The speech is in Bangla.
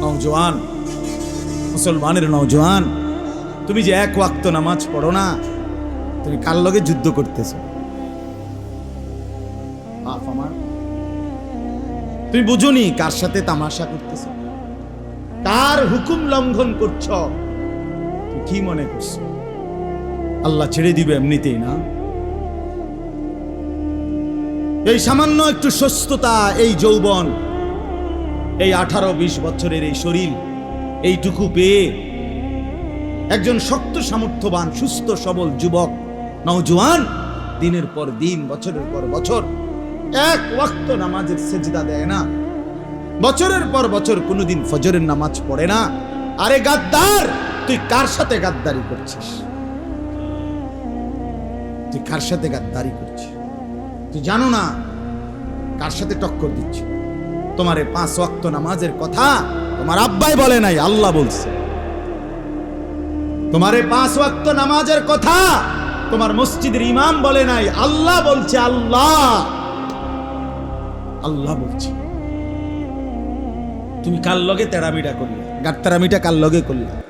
নওজোয়ান, মুসলমানের নওজোয়ান, তুমি যে এক ওয়াক্ত নামাজ পড়ো না, তুমি কার লগে যুদ্ধ করতেছ? আমার। তুমি বুঝুনি কার সাথে তামাশা করতেছ? কার হুকুম লঙ্ঘন করছ? কি মনে করছ? আল্লাহ ছেড়ে দিবে এমনিতেই, না? এই সামান্য একটু সুস্থতা, এই যৌবন এই আঠারো বিশ বছরের এই শরীর, এইটুকু পেয়ে একজন শক্ত সামর্থ্যবান, সুস্থ, সবল যুবক, নওজোয়ান, দিনের পর দিন, বছরের পর বছর, এক ওয়াক্ত নামাজের সেজদা দেয় না। বছরের পর বছর কোনোদিন ফজরের নামাজ পড়ে না। আরে গাদ্দার, তুই কার সাথে গাদ্দারি করছিস? তুই কার সাথে গাদ্দারি করছিস? তুই জানো না কার সাথে টক্কর দিচ্ছ তোমার পাঁচ ওয়াক্ত নামাজের কথা তোমার আব্বাই বলে নাই, আল্লাহ বলছে। তোমার পাঁচ ওয়াক্ত নামাজের কথা তোমার মসজিদের ইমাম বলে নাই, আল্লাহ বলছে, আল্লাহ। আল্লাহ বলছে। তুমি কার লগে তেরামিটা করলে? গার তেরামিটা কার লগে করলে?